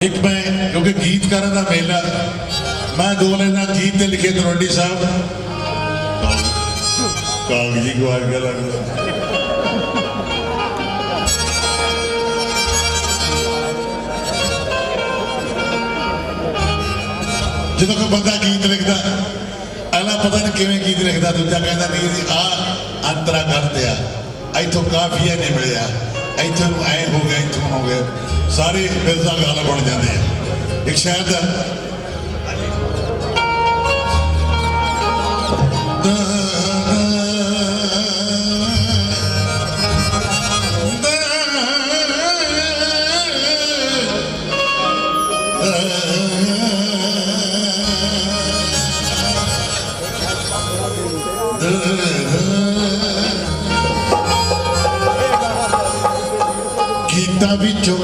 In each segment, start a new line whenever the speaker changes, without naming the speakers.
ਇੱਕ ਮੈਂ, ਕਿਉਂਕਿ ਗੀਤਕਾਰਾਂ ਦਾ ਮੇਲਾ, ਮੈਂ ਦੋ ਲੈਣਾ ਗੀਤ ਤੇ ਲਿਖੇ ਤਲਵੰਡੀ ਸਾਹਿਬ। ਕਾਗਜ਼ੀ ਗਵਾ ਗਿਆ ਲੱਗਦਾ। ਜਦੋਂ ਕੋਈ ਬੰਦਾ ਗੀਤ ਲਿਖਦਾ, ਅਗਲਾ ਪਤਾ ਨਹੀਂ ਕਿਵੇਂ ਗੀਤ ਲਿਖਦਾ, ਦੂਜਾ ਕਹਿੰਦਾ ਨਹੀਂ ਜੀ ਆ ਅੰਤਰਾ ਕਰਦੇ ਆ ਇੱਥੋਂ ਕਾਫੀਆ ਨਹੀਂ ਮਿਲਿਆ। ਇੱਥੋਂ ਐ ਹੋ ਗਿਆ, ਇੱਥੋਂ ਹੋ ਗਿਆ। ਸਾਰੇ ਮਿਰਜ਼ਾ ਗਾਲ ਬਣ ਜਾਂਦੇ ਆ। ਇੱਕ ਸ਼ਾਇਰ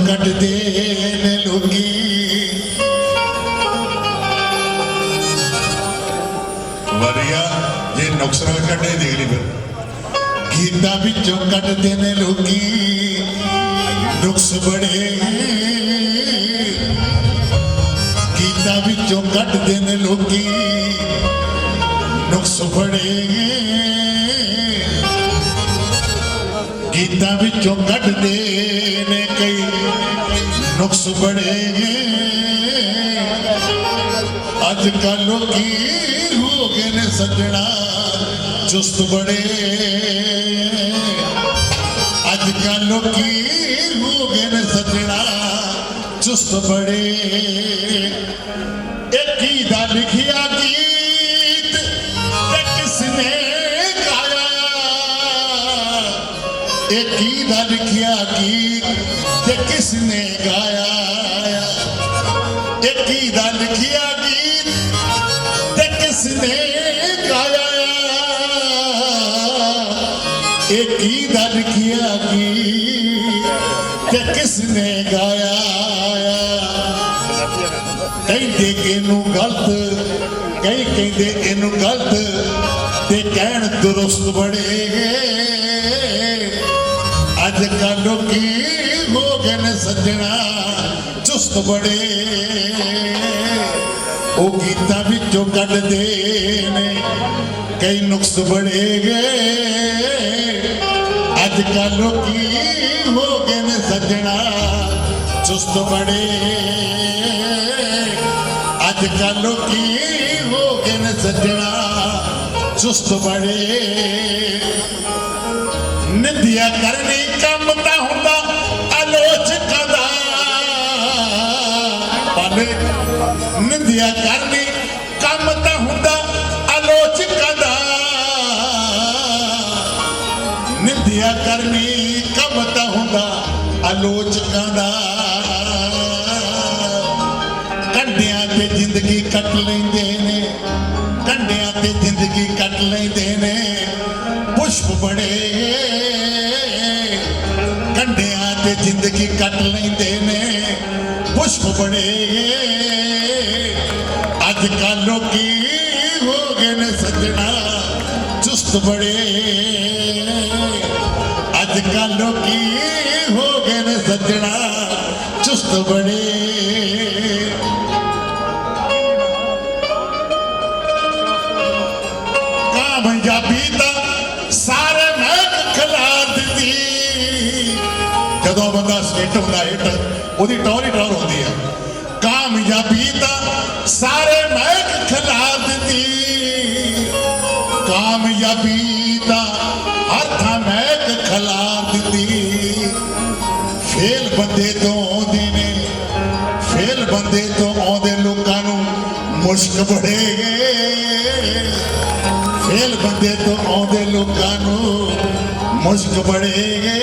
ਕੱਢਦੇ ਨੇ ਲੋਕੀ। ਵਰਿਆ ਇਹ ਨੁਕਸਰਾ ਕੱਢੇ ਦੇਖ ਲਈ ਫਿਰ। ਗੀਤਾਂ ਵਿੱਚੋਂ ਕੱਢਦੇ ਨੇ ਲੋਕੀ। ਨੁਕਸ ਬੜੇ। ਗੀਤਾਂ ਵਿੱਚੋਂ ਕੱਢਦੇ ਨੇ ਲੋਕੀ। ਨੁਕਸ ਬੜੇ। ਗੀਤਾਂ ਵਿੱਚੋਂ ਕੱਢਦੇ ਨੇ ਕਈ। ਨੁਕਸ ਬੜੇ ਅੱਜ ਕੱਲ ਲੋਕੀ ਹੋ ਗਏ ਨੇ ਸੱਜਣਾ, ਚੁਸਤ ਬੜੇ ਅੱਜ ਕੱਲ ਲੋਕੀ ਹੋ ਗਏ ਨੇ ਸੱਜਣਾ, ਚੁਸਤ ਬੜੇ ਇੱਕ ਹੀ ਦਾ ਲਿਖਿਆ ਗੀਤ ਇਹ ਕੀ ਦਾ ਲਿਖਿਆ ਗੀਤ ਤੇ ਕਿਸ ਨੇ ਗਾਇਆ ਇਹ ਕੀ ਦਾ ਲਿਖਿਆ ਗੀਤ ਤੇ ਕਿਸ ਨੇ ਗਾਇਆ ਇਹ ਕੀ ਦਾ ਲਿਖਿਆ ਗੀਤ ਤੇ ਕਿਸ ਨੇ ਗਾਇਆ ਕਹਿੰਦੇ ਕਿ ਇਹਨੂੰ ਗਲਤ, ਕਈ ਕਹਿੰਦੇ ਇਹਨੂੰ ਗਲਤ ਤੇ ਕਹਿਣ ਦੁਰਸਤ ਬੜੇ ਅੱਜ ਕੱਲ ਲੋਕੀ ਹੋ ਗਏ ਨੇ ਸੱਜਣਾ? ਚੁਸਤ ਬੜੇ। ਉਹ ਗੀਤਾਂ ਵਿੱਚੋਂ ਕੱਢਦੇ ਨੇ, ਕਈ ਨੁਕਸ ਬੜੇ ਗਏ। ਅੱਜ ਕੱਲ ਲੋਕੀ ਹੋ ਗਏ ਨੇ ਸੱਜਣਾ? ਚੁਸਤ ਬੜੇ। ਅੱਜ ਕੱਲ ਲੋਕੀ ਹੋ ਗਏ ਨੇ ਸੱਜਣਾ? ਚੁਸਤ ਬੜੇ। ਨਿੰਦਿਆ ਕਰਨੀ ਕੰਮ ਤਾਂ ਹੁੰਦਾ ਆਲੋਚਕਾਂ ਦਾ ਪਾਲੇ ਨਿੰਦਿਆ ਕਰਨੀ ਕੰਮ ਤਾਂ ਹੁੰਦਾ ਆਲੋਚਕਾਂ ਦਾ ਨਿੰਦਿਆ ਕਰਨੀ ਕੰਮ ਤਾਂ ਹੁੰਦਾ ਆਲੋਚਕਾਂ ਦਾ ਕੰਡਿਆਂ ਤੇ ਜ਼ਿੰਦਗੀ ਕੱਟ ਲੈਂਦੇ ਨੇ, ਕੰਡਿਆਂ ਤੇ ਜ਼ਿੰਦਗੀ ਕੱਟ ਲੈਂਦੇ ਨੇ, ਪੁਸ਼ਪ ਬੜੇ ਜ਼ਿੰਦਗੀ ਕੱਟ ਲੈਂਦੇ ਨੇ ਪੁਸ਼ਪ ਬੜੇ ਅੱਜ ਕੱਲ ਲੋਕੀ ਹੋ ਗਏ ਨੇ ਸੱਜਣਾ ਚੁਸਤ ਬੜੇ ਅੱਜ ਕੱਲ ਲੋਕੀ ਹੋ ਗਏ ਨੇ ਸੱਜਣਾ ਚੁਸਤ ਬੜੇ ਸਟੇਟ ਹੁੰਦਾ ਉਹਦੀ ਟੌਰ ਹੀ ਟੌਰ ਹੁੰਦੀ ਆ। ਕਾਮਯਾਬੀ ਦਾ ਸਾਰੇ ਮਹਿਕ ਖਿਲਾ ਦਿੱਤੀ ਕਾਮਯਾਬੀ ਦਾ ਹਰ ਥਾਂ ਮਹਿਕ ਖਿਲਾ ਦਿੱਤੀ ਫੇਲ ਬੰਦੇ ਤੋਂ ਆਉਂਦੇ ਨੇ, ਫੇਲ ਬੰਦੇ ਤੋਂ ਆਉਂਦੇ ਲੋਕਾਂ ਨੂੰ ਮੁਸ਼ਕ ਬੜੇਗੇ ਫੇਲ ਬੰਦੇ ਤੋਂ ਆਉਂਦੇ ਲੋਕਾਂ ਨੂੰ ਮੁਸ਼ਕ ਬੜੇਗੇ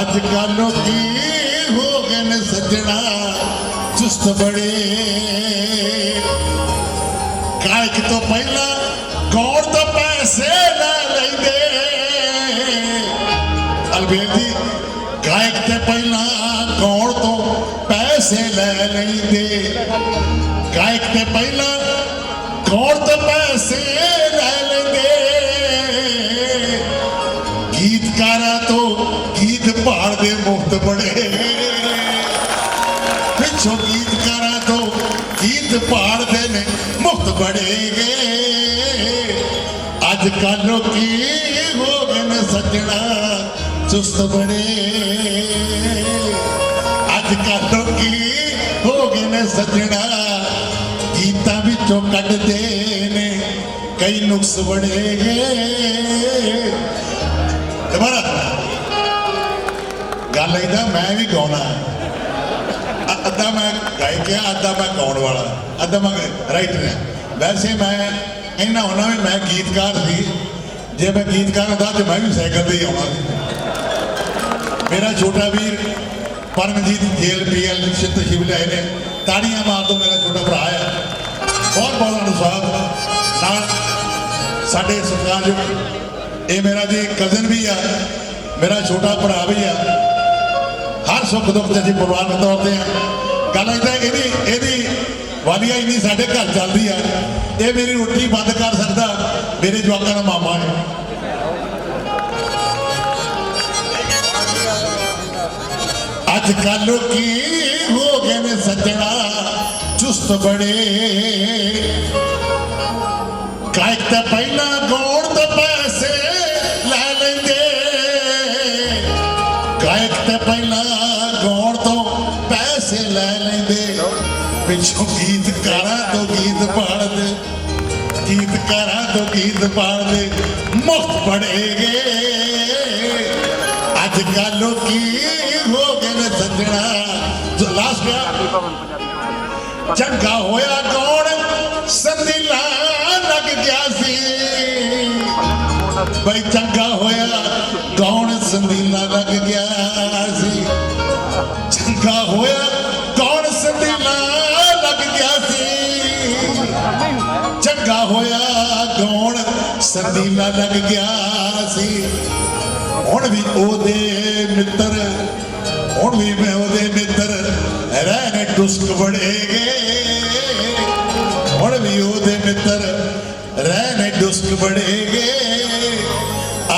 ਅੱਜ ਕੱਲੋਂ ਲੋਕੀ ਹੋ ਗਏ ਨੇ ਸੱਜਣਾ? ਚੁਸਤ ਬੜੇ। ਗਾਇਕ ਤੋਂ ਪਹਿਲਾਂ ਕੌਣ ਤੋਂ ਪੈਸੇ ਲੈ ਲੈਂਦੇ। ਅਲਬੇਰ ਜੀ, ਗਾਇਕ ਤੇ ਪਹਿਲਾਂ ਕੌਣ ਤੋਂ ਪੈਸੇ ਲੈ ਲੈਂਦੇ। ਗਾਇਕ ਤੇ ਪਹਿਲਾਂ ਕੌਣ ਤੋਂ ਪੈਸੇ ਮੁਫਤ ਅੱਜ ਕੱਲ੍ਹ ਲੋਕੀ ਹੋ ਗਏ ਸੱਜਣਾ, ਚੁਸਤ ਬੜੇ। ਅੱਜ ਕੱਲ੍ਹ ਲੋਕੀ ਹੋ ਗਏ ਸੱਜਣਾ, ਗੀਤਾਂ ਵਿੱਚੋਂ ਕੱਢਦੇ ਨੇ, ਕਈ ਨੁਕਸ ਬੜੇਗੇ ਦੁਬਾਰਾ। ਗੱਲ ਇਹਦਾ ਮੈਂ ਵੀ ਗਾਉਣਾ। ਅੱਧਾ ਮੈਂ ਗਾਇਕ ਆ, ਅੱਧਾ ਮੈਂ ਗਾਉਣ ਵਾਲਾ। ਅੱਧਾ ਮੈਂ ਰਾਈਟਰ ਆ। ਵੈਸੇ ਮੈਂ ਇਹਨਾਂ ਹੋਣਾ ਵੀ ਮੈਂ ਗੀਤਕਾਰ ਸੀ। ਜੇ ਮੈਂ ਗੀਤਕਾਰ ਹੁੰਦਾ ਤੇ ਮੈਂ ਵੀ ਸਾਈਕਲ ਤੇ ਹੀ ਆਉਣਾ ਸੀ। ਮੇਰਾ ਛੋਟਾ ਵੀਰ ਪਰਮਜੀਤ ਜੇਲ ਪੀਐਲ ਨਿਸ਼ਚਿਤ ਤਸ਼ਰੀਫ ਲਿਆਏ ਨੇ। ਤਾੜੀਆਂ ਮਾਰ ਦੋ ਮੇਰਾ ਛੋਟਾ ਭਰਾ ਆ। ਬਹੁਤ ਬਹੁਤ ਅਨੁਸਾਰ ਨਾਲ ਸਾਡੇ ਸਤਿਕਾਰਯੋਗ, ਇਹ ਮੇਰਾ ਜੀ ਕਜ਼ਨ ਵੀ ਆ, ਮੇਰਾ ਛੋਟਾ ਭਰਾ ਵੀ ਆ। ਹਰ ਸੁੱਖ ਦੁੱਖ 'ਚ ਅਸੀਂ ਪਰਿਵਾਰਕ ਤੌਰ ਤੇ ਆ। ਗੱਲ ਇਦਾਂ ਇਹਦੀ ਇਹਦੀ ਵਾਲੀਆ ਇੰਨੀ ਸਾਡੇ ਘਰ ਚੱਲਦੀ ਆ, ਇਹ ਮੇਰੀ ਰੋਟੀ ਬੰਦ ਕਰ ਸਕਦਾ, ਮੇਰੇ ਜਵਾਕਾਂ ਦਾ ਮਾਮਾ ਹੈ। ਅੱਜ ਕੱਲ੍ਹ ਕੀ ਹੋ ਗਏ ਨੇ ਸੱਜਣਾ, ਚੁਸਤ ਬੜੇ। ਕਾਇਕ ਤਾਂ ਪਹਿਲਾਂ ਗੋਣ ਤਾਂ ਪੈ ਪਿੱਛੋਂ ਗੀਤਕਾਰਾਂ ਤੋਂ ਗੀਤ ਪਾੜਦੇ ਗੀਤਕਾਰਾਂ ਤੋਂ ਗੀਤ ਪਾੜਦੇ ਮੁਫਤ ਪੜੇਗੇ ਅੱਜ ਕੱਲ੍ਹ ਲੋਕੀ ਹੋ ਗਏ ਨੇ ਸੱਜਣਾ। ਜੋ ਲਾਸਟ ਚੰਗਾ ਹੋਇਆ ਕੌਣ? ਸੰਦੀਲਾ ਲੱਗ ਗਿਆ ਸੀ। ਬਈ ਚੰਗਾ ਹੋਇਆ ਕੌਣ? ਸੰਦੀਲਾ ਲੱਗ ਗਿਆ। ਚੰਗਾ ਹੋਇਆ ਗਾਉਣ। ਸੰਦੀਲਾ ਲੱਗ ਗਿਆ ਸੀ। ਹੁਣ ਵੀ ਉਹਦੇ ਮਿੱਤਰ, ਹੁਣ ਵੀ ਮੈਂ ਉਹਦੇ ਮਿੱਤਰ ਰਹਿਣੇ ਟੁਸਕ ਬੜੇਗੇ ਹੁਣ ਵੀ ਉਹਦੇ ਮਿੱਤਰ ਰਹਿਣੇ ਟੁਸਕ ਬੜੇਗੇ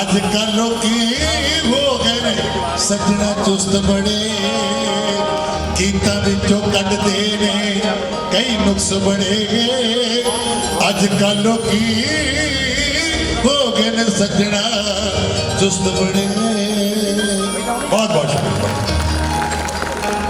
ਅੱਜ ਕੱਲ੍ਹ ਲੋਕੀ ਹੋ ਗਏ ਨੇ, ਸੱਜਣਾ ਚੁਸਤ ਬੜੇ ਗੀਤਾਂ ਵਿੱਚੋਂ ਕੱਢਦੇ ਨੇ, ਕਈ ਨੁਕਸ ਬੜੇਗੇ ਅੱਜ ਕੱਲ੍ਹ ਲੋਕੀ ਹੋ ਗਏ ਨੇ ਸੱਜਣਾ, ਚੁਸਤ ਬਣੇ ਬਹੁਤ ਬਹੁਤ